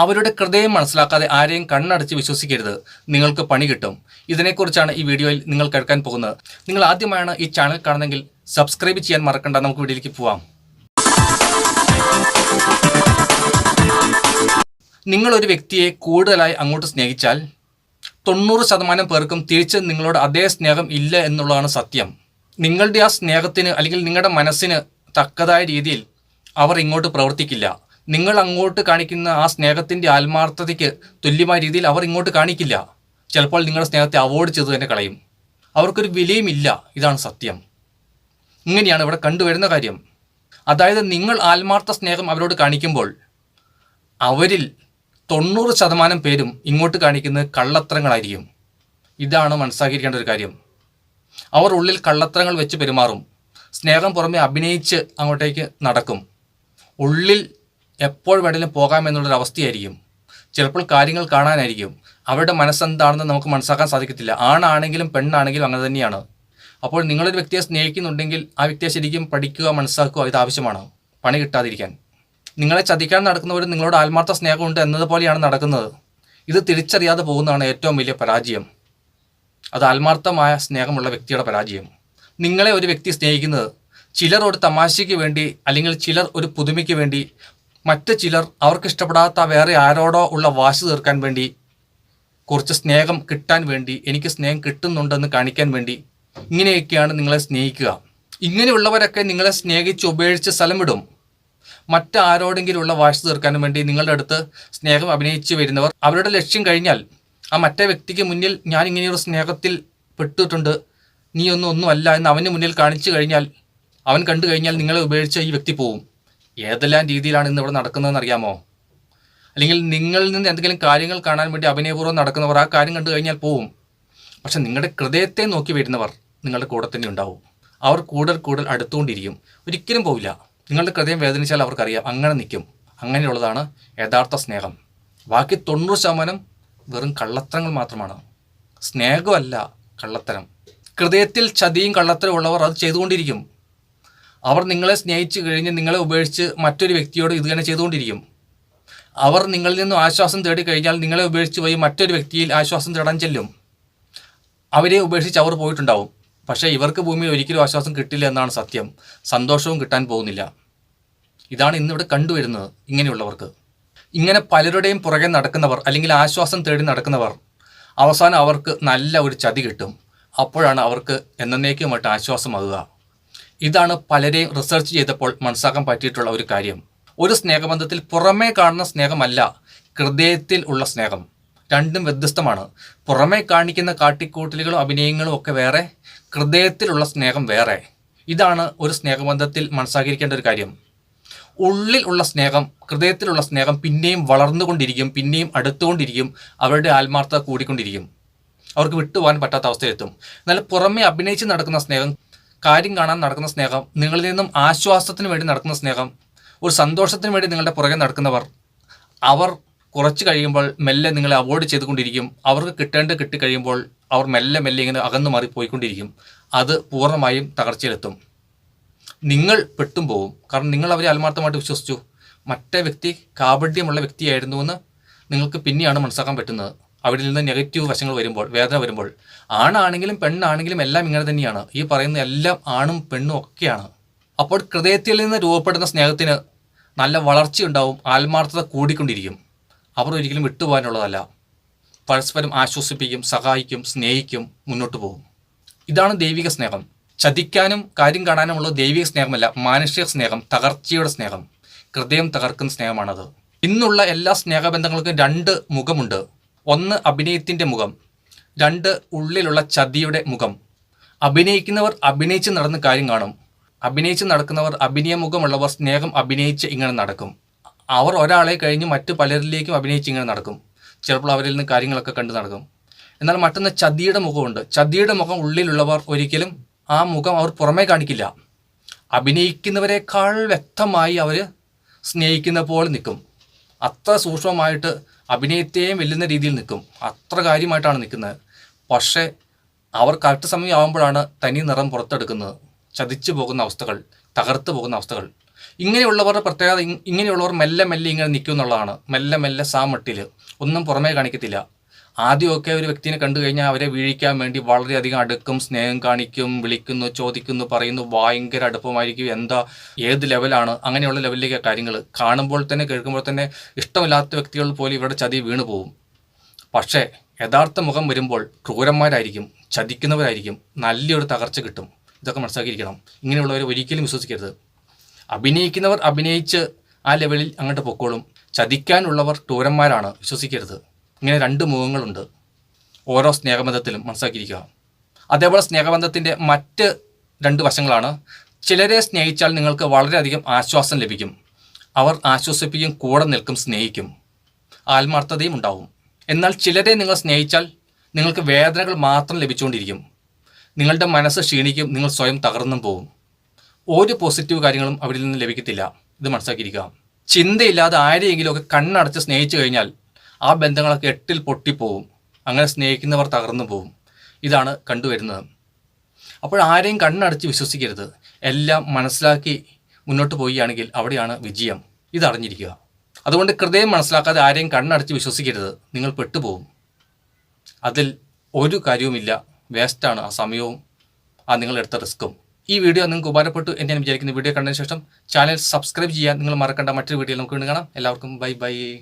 അവരുടെ ഹൃദയം മനസ്സിലാക്കാതെ ആരെയും കണ്ണടച്ച് വിശ്വസിക്കരുത്. നിങ്ങൾക്ക് പണി കിട്ടും. ഇതിനെക്കുറിച്ചാണ് ഈ വീഡിയോയിൽ നിങ്ങൾ കേൾക്കാൻ പോകുന്നത്. നിങ്ങൾ ആദ്യമായാണ് ഈ ചാനൽ കാണുന്നതെങ്കിൽ സബ്സ്ക്രൈബ് ചെയ്യാൻ മറക്കണ്ട. നമുക്ക് വീഡിയോയിലേക്ക് പോവാം. നിങ്ങളൊരു വ്യക്തിയെ കൂടുതലായി അങ്ങോട്ട് സ്നേഹിച്ചാൽ തൊണ്ണൂറ് ശതമാനം പേർക്കും തിരിച്ച് നിങ്ങളോട് അതേ സ്നേഹം ഇല്ല എന്നുള്ളതാണ് സത്യം. നിങ്ങളുടെ ആ സ്നേഹത്തിന് അല്ലെങ്കിൽ നിങ്ങളുടെ മനസ്സിന് തക്കതായ രീതിയിൽ അവർ ഇങ്ങോട്ട് പ്രവർത്തിക്കില്ല. നിങ്ങൾ അങ്ങോട്ട് കാണിക്കുന്ന ആ സ്നേഹത്തിന്റെ ആത്മാർത്ഥതയ്ക്ക് തുല്യമായ രീതിയിൽ അവർ ഇങ്ങോട്ട് കാണിക്കില്ല. ചിലപ്പോൾ നിങ്ങളുടെ സ്നേഹത്തെ അവോയ്ഡ് ചെയ്ത് തന്നെ കളയും. അവർക്കൊരു വിലയുമില്ല ഇതാണ് സത്യം. ഇങ്ങനെയാണ് ഇവിടെ കണ്ടുവരുന്ന കാര്യം. അതായത് നിങ്ങൾ ആത്മാർത്ഥ സ്നേഹം അവരോട് കാണിക്കുമ്പോൾ അവരിൽ തൊണ്ണൂറ് ശതമാനം പേരും ഇങ്ങോട്ട് കാണിക്കുന്നത് കള്ളത്തരങ്ങളായിരിക്കും. ഇതാണ് മനസ്സാക്കിയിരിക്കേണ്ട ഒരു കാര്യം. അവർ ഉള്ളിൽ കള്ളത്തരങ്ങൾ വെച്ച് പെരുമാറും. സ്നേഹം പുറമെ അഭിനയിച്ച് അങ്ങോട്ടേക്ക് നടക്കും. ഉള്ളിൽ എപ്പോൾ വേണമെങ്കിലും പോകാമെന്നുള്ളൊരു അവസ്ഥയായിരിക്കും. ചിലപ്പോൾ കാര്യങ്ങൾ കാണാനായിരിക്കും. അവരുടെ മനസ്സെന്താണെന്ന് നമുക്ക് മനസ്സാക്കാൻ സാധിക്കത്തില്ല. ആണാണെങ്കിലും പെണ്ണാണെങ്കിലും അങ്ങനെ തന്നെയാണ്. അപ്പോൾ നിങ്ങളൊരു വ്യക്തിയെ സ്നേഹിക്കുന്നുണ്ടെങ്കിൽ ആ വ്യക്തിയെ ശരിക്കും പഠിക്കുക മനസ്സാക്കുക ഇത് ആവശ്യമാണ്. പണി കിട്ടാതിരിക്കാൻ. നിങ്ങളെ ചതിക്കാൻ നടക്കുന്നവർ നിങ്ങളോട് ആത്മാർത്ഥ സ്നേഹമുണ്ട് എന്നതുപോലെയാണ് നടക്കുന്നത്. ഇത് തിരിച്ചറിയാതെ പോകുന്നതാണ് ഏറ്റവും വലിയ പരാജയം. അത് ആത്മാർത്ഥമായ സ്നേഹമുള്ള വ്യക്തിയുടെ പരാജയം. നിങ്ങളെ ഒരു വ്യക്തി സ്നേഹിക്കുന്നത് ചിലർ ഒരു തമാശയ്ക്ക് വേണ്ടി അല്ലെങ്കിൽ ചിലർ ഒരു പുതുമയ്ക്ക് വേണ്ടി മറ്റ് ചിലർ അവർക്ക് ഇഷ്ടപ്പെടാത്ത വേറെ ആരോടോ ഉള്ള വാശി തീർക്കാൻ വേണ്ടി കുറച്ച് സ്നേഹം കിട്ടാൻ വേണ്ടി എനിക്ക് സ്നേഹം കിട്ടുന്നുണ്ടെന്ന് കാണിക്കാൻ വേണ്ടി ഇങ്ങനെയൊക്കെയാണ് നിങ്ങളെ സ്നേഹിക്കുക. ഇങ്ങനെയുള്ളവരൊക്കെ നിങ്ങളെ സ്നേഹിച്ച് ഉപേക്ഷിച്ച് സ്ഥലം വിടും മറ്റാരോടെങ്കിലും ഉള്ള വാശി തീർക്കാനും വേണ്ടി നിങ്ങളുടെ അടുത്ത് സ്നേഹം അഭിനയിച്ച് വരുന്നവർ അവരുടെ ലക്ഷ്യം കഴിഞ്ഞാൽ ആ മറ്റേ വ്യക്തിക്ക് മുന്നിൽ ഞാൻ ഇങ്ങനെയൊരു സ്നേഹത്തിൽ പെട്ടിട്ടുണ്ട് നീ ഒന്നും ഒന്നുമല്ല എന്ന് അവന് മുന്നിൽ കാണിച്ചു കഴിഞ്ഞാൽ അവൻ കണ്ടു കഴിഞ്ഞാൽ നിങ്ങളെ ഉപേക്ഷിച്ച് ഈ വ്യക്തി പോവും. ഏതെല്ലാം രീതിയിലാണ് ഇന്ന് ഇവിടെ നടക്കുന്നതെന്ന് അറിയാമോ? അല്ലെങ്കിൽ നിങ്ങളിൽ നിന്ന് എന്തെങ്കിലും കാര്യങ്ങൾ കാണാൻ വേണ്ടി അഭിനയപൂർവം നടക്കുന്നവർ ആ കാര്യം കണ്ടു കഴിഞ്ഞാൽ പോവും. പക്ഷെ നിങ്ങളുടെ ഹൃദയത്തെ നോക്കി വരുന്നവർ നിങ്ങളുടെ കൂടെ തന്നെ ഉണ്ടാവും. അവർ കൂടുതൽ കൂടുതൽ അടുത്തുകൊണ്ടിരിക്കും. ഒരിക്കലും പോവില്ല. നിങ്ങളുടെ ഹൃദയം വേദനിച്ചാൽ അവർക്കറിയാം അങ്ങനെ നിൽക്കും. അങ്ങനെയുള്ളതാണ് യഥാർത്ഥ സ്നേഹം. ബാക്കി തൊണ്ണൂറ് ശതമാനം വെറും കള്ളത്തരങ്ങൾ മാത്രമാണ്. സ്നേഹമല്ല കള്ളത്തരം. ഹൃദയത്തിൽ ചതിയും കള്ളത്തരവും ഉള്ളവർ അത് ചെയ്തുകൊണ്ടിരിക്കും. അവർ നിങ്ങളെ സ്നേഹിച്ചു കഴിഞ്ഞ് നിങ്ങളെ ഉപേക്ഷിച്ച് മറ്റൊരു വ്യക്തിയോട് ഇത് തന്നെ ചെയ്തുകൊണ്ടിരിക്കും. അവർ നിങ്ങളിൽ നിന്നും ആശ്വാസം തേടി കഴിഞ്ഞാൽ നിങ്ങളെ ഉപേക്ഷിച്ച് പോയി മറ്റൊരു വ്യക്തിയിൽ ആശ്വാസം തേടാൻ ചെല്ലും. അവരെ ഉപേക്ഷിച്ച് അവർ പോയിട്ടുണ്ടാവും. പക്ഷേ ഇവർക്ക് ഭൂമിയിൽ ഒരിക്കലും ആശ്വാസം കിട്ടില്ല എന്നാണ് സത്യം. സന്തോഷവും കിട്ടാൻ പോകുന്നില്ല. ഇതാണ് ഇന്നിവിടെ കണ്ടുവരുന്നത് ഇങ്ങനെയുള്ളവർക്ക്. ഇങ്ങനെ പലരുടെയും പുറകെ നടക്കുന്നവർ അല്ലെങ്കിൽ ആശ്വാസം തേടി നടക്കുന്നവർ അവസാനം അവർക്ക് നല്ല ഒരു ചതി കിട്ടും. അപ്പോഴാണ് അവർക്ക് എന്നേക്കുമായിട്ട് ആശ്വാസമാകുക. ഇതാണ് പലരെയും റിസർച്ച് ചെയ്തപ്പോൾ മനസ്സാക്കാൻ പറ്റിയിട്ടുള്ള ഒരു കാര്യം. ഒരു സ്നേഹബന്ധത്തിൽ പുറമേ കാണുന്ന സ്നേഹമല്ല ഹൃദയത്തിൽ ഉള്ള സ്നേഹം. രണ്ടും വ്യത്യസ്തമാണ്. പുറമേ കാണിക്കുന്ന കാട്ടിക്കൂട്ടലുകളും അഭിനയങ്ങളും ഒക്കെ വേറെ ഹൃദയത്തിലുള്ള സ്നേഹം വേറെ. ഇതാണ് ഒരു സ്നേഹബന്ധത്തിൽ മനസ്സാക്കിയിരിക്കേണ്ട ഒരു കാര്യം. ഉള്ളിൽ ഉള്ള സ്നേഹം ഹൃദയത്തിലുള്ള സ്നേഹം പിന്നെയും വളർന്നുകൊണ്ടിരിക്കും പിന്നെയും അടുത്തുകൊണ്ടിരിക്കും അവരുടെ ആത്മാർത്ഥത കൂടിക്കൊണ്ടിരിക്കും. അവർക്ക് വിട്ടുപോകാൻ പറ്റാത്ത അവസ്ഥയിലെത്തും. എന്നാൽ പുറമേ അഭിനയിച്ച് നടക്കുന്ന സ്നേഹം കാര്യം കാണാൻ നടക്കുന്ന സ്നേഹം നിങ്ങളിൽ നിന്നും ആശ്വാസത്തിന് വേണ്ടി നടക്കുന്ന സ്നേഹം ഒരു സന്തോഷത്തിന് വേണ്ടി നിങ്ങളുടെ പുറകെ നടക്കുന്നവർ അവർ കുറച്ച് കഴിയുമ്പോൾ മെല്ലെ നിങ്ങളെ അവോയ്ഡ് ചെയ്തുകൊണ്ടിരിക്കും. അവർക്ക് കിട്ടേണ്ട കിട്ടിക്കഴിയുമ്പോൾ അവർ മെല്ലെ മെല്ലെ ഇങ്ങനെ അകന്നു മാറി പോയിക്കൊണ്ടിരിക്കും. അത് പൂർണമായും തകർച്ചയിലെത്തും. നിങ്ങൾ പെട്ടും പോവും. കാരണം നിങ്ങൾ അവരെ ആത്മാർത്ഥമായിട്ട് വിശ്വസിച്ചു. മറ്റേ വ്യക്തി കാപഡ്യമുള്ള വ്യക്തിയായിരുന്നുവെന്ന് നിങ്ങൾക്ക് പിന്നെയാണ് മനസ്സിലാക്കാൻ പറ്റുന്നത്. അവിടെ നിന്ന് നെഗറ്റീവ് വശങ്ങൾ വരുമ്പോൾ വേദന വരുമ്പോൾ ആണാണെങ്കിലും പെണ്ണാണെങ്കിലും എല്ലാം ഇങ്ങനെ തന്നെയാണ്. ഈ പറയുന്ന എല്ലാം ആണും പെണ്ണും ഒക്കെയാണ്. അപ്പോൾ ഹൃദയത്തിൽ നിന്ന് രൂപപ്പെടുന്ന സ്നേഹത്തിന് നല്ല വളർച്ചയുണ്ടാവും ആത്മാർത്ഥത കൂടിക്കൊണ്ടിരിക്കും. അവർ ഒരിക്കലും വിട്ടുപോകാനുള്ളതല്ല. പരസ്പരം ആശ്വസിപ്പിക്കും സഹായിക്കും സ്നേഹിക്കും മുന്നോട്ട് പോകും. ഇതാണ് ദൈവിക സ്നേഹം. ചതിക്കാനും കാര്യം കാണാനുമുള്ള ദൈവിക സ്നേഹമല്ല മാനുഷിക സ്നേഹം തകർച്ചയുടെ സ്നേഹം. ഹൃദയം തകർക്കുന്ന സ്നേഹമാണത്. ഇന്നുള്ള എല്ലാ സ്നേഹബന്ധങ്ങൾക്കും രണ്ട് മുഖമുണ്ട്. ഒന്ന് അഭിനയത്തിന്റെ മുഖം രണ്ട് ഉള്ളിലുള്ള ചതിയുടെ മുഖം. അഭിനയിക്കുന്നവർ അഭിനയിച്ച് നടന്ന് കാര്യം കാണും. അഭിനയിച്ച് നടക്കുന്നവർ അഭിനയ മുഖമുള്ളവർ സ്നേഹം അഭിനയിച്ച് ഇങ്ങനെ നടക്കും. അവർ ഒരാളെ കഴിഞ്ഞ് മറ്റു പലരിലേക്കും അഭിനയിച്ച് ഇങ്ങനെ നടക്കും. ചിലപ്പോൾ അവരിൽ നിന്ന് കാര്യങ്ങളൊക്കെ കണ്ടു നടക്കും. എന്നാൽ മറ്റൊന്ന് ചതിയുടെ മുഖമുണ്ട്. ചതിയുടെ മുഖം ഉള്ളിലുള്ളവർ ഒരിക്കലും ആ മുഖം അവർ പുറമേ കാണിക്കില്ല. അഭിനയിക്കുന്നവരെക്കാൾ വ്യക്തമായി അവർ സ്നേഹിക്കുന്ന പോലെ നിൽക്കും. അത്ര സൂക്ഷ്മമായിട്ട് അഭിനയത്തെയും വെല്ലുന്ന രീതിയിൽ നിൽക്കും. അത്ര കാര്യമായിട്ടാണ് നിൽക്കുന്നത്. പക്ഷേ അവർ കറക്റ്റ് സമയം ആകുമ്പോഴാണ് തനി നിറം പുറത്തെടുക്കുന്നത്. ചതിച്ചു പോകുന്ന അവസ്ഥകൾ തകർത്ത് പോകുന്ന അവസ്ഥകൾ. ഇങ്ങനെയുള്ളവരുടെ പ്രത്യേകത ഇങ്ങനെയുള്ളവർ മെല്ലെ മെല്ലെ ഇങ്ങനെ നിൽക്കും എന്നുള്ളതാണ്. മെല്ലെ മെല്ലെ സാമട്ടിൽ ഒന്നും പുറമേ കാണിക്കത്തില്ല. ആദ്യമൊക്കെ ഒരു വ്യക്തിനെ കണ്ടു കഴിഞ്ഞാൽ അവരെ വീഴിക്കാൻ വേണ്ടി വളരെയധികം അടുക്കും സ്നേഹം കാണിക്കും വിളിക്കുന്നു ചോദിക്കുന്നു പറയുന്നു ഭയങ്കര അടുപ്പമായിരിക്കും. എന്താ ഏത് ലെവലാണ്? അങ്ങനെയുള്ള ലെവലിലേക്ക് കാര്യങ്ങൾ കാണുമ്പോൾ തന്നെ കേൾക്കുമ്പോൾ തന്നെ ഇഷ്ടമില്ലാത്ത വ്യക്തികൾ പോലും ഇവിടെ ചതി വീണു പോകും. പക്ഷേ യഥാർത്ഥ മുഖം വരുമ്പോൾ ക്രൂരന്മാരായിരിക്കും ചതിക്കുന്നവരായിരിക്കും നല്ലൊരു തകർച്ച കിട്ടും. ഇതൊക്കെ മനസ്സിലാക്കിയിരിക്കണം. ഇങ്ങനെയുള്ളവരെ ഒരിക്കലും വിശ്വസിക്കരുത്. അഭിനയിക്കുന്നവർ അഭിനയിച്ച് ആ ലെവലിൽ അങ്ങോട്ട് പൊക്കോളും. ചതിക്കാനുള്ളവർ ക്രൂരന്മാരാണ് വിശ്വസിക്കരുത്. ഇങ്ങനെ രണ്ട് മുഖങ്ങളുണ്ട്. ഓരോ സ്നേഹബന്ധത്തിലും മനസ്സിലാക്കിയിരിക്കുക അതേപോലെ സ്നേഹബന്ധത്തിന്റെ മറ്റ് രണ്ട് വശങ്ങളാണ്. ചിലരെ സ്നേഹിച്ചാൽ നിങ്ങൾക്ക് വളരെയധികം ആശ്വാസം ലഭിക്കും. അവർ ആശ്വസിപ്പിക്കും കൂടെ നിൽക്കും സ്നേഹിക്കും. ആത്മാർത്ഥതയും ഉണ്ടാവും. എന്നാൽ ചിലരെ നിങ്ങൾ സ്നേഹിച്ചാൽ നിങ്ങൾക്ക് വേദനകൾ മാത്രം ലഭിച്ചുകൊണ്ടിരിക്കും. നിങ്ങളുടെ മനസ്സ് ക്ഷീണിക്കും നിങ്ങൾ സ്വയം തകർന്നും പോകും. ഒരു പോസിറ്റീവ് കാര്യങ്ങളും അവരിൽ നിന്ന് ലഭിക്കത്തില്ല. ഇത് മനസ്സിലാക്കിയിരിക്കുക ചിന്തയില്ലാതെ ആരെയെങ്കിലുമൊക്കെ കണ്ണടച്ച് സ്നേഹിച്ചു കഴിഞ്ഞാൽ ആ ബന്ധങ്ങളൊക്കെ എട്ടിൽ പൊട്ടിപ്പോവും. അങ്ങനെ സ്നേഹിക്കുന്നവർ തകർന്നു പോവും. ഇതാണ് കണ്ടുവരുന്നത്. അപ്പോൾ ആരെയും കണ്ണടച്ച് വിശ്വസിക്കരുത്. എല്ലാം മനസ്സിലാക്കി മുന്നോട്ട് പോവുകയാണെങ്കിൽ അവിടെയാണ് വിജയം. ഇതറിഞ്ഞിരിക്കുക. അതുകൊണ്ട് ഹൃദയം മനസ്സിലാക്കാതെ ആരെയും കണ്ണടച്ച് വിശ്വസിക്കരുത്. നിങ്ങൾ പെട്ടുപോകും അതിൽ ഒരു കാര്യവുമില്ല. വേസ്റ്റാണ് ആ സമയവും ആ നിങ്ങളെടുത്ത റിസ്ക്കും. ഈ വീഡിയോ നിങ്ങൾക്ക് ഉപകാരപ്പെട്ടു എന്ന് ഞാൻ വിചാരിക്കുന്ന. വീഡിയോ കണ്ടതിന് ശേഷം ചാനൽ സബ്സ്ക്രൈബ് ചെയ്യാൻ നിങ്ങൾ മറക്കേണ്ട. മറ്റൊരു വീഡിയോ നമുക്ക് വീണ്ടും കാണാം. എല്ലാവർക്കും ബൈ ബൈ.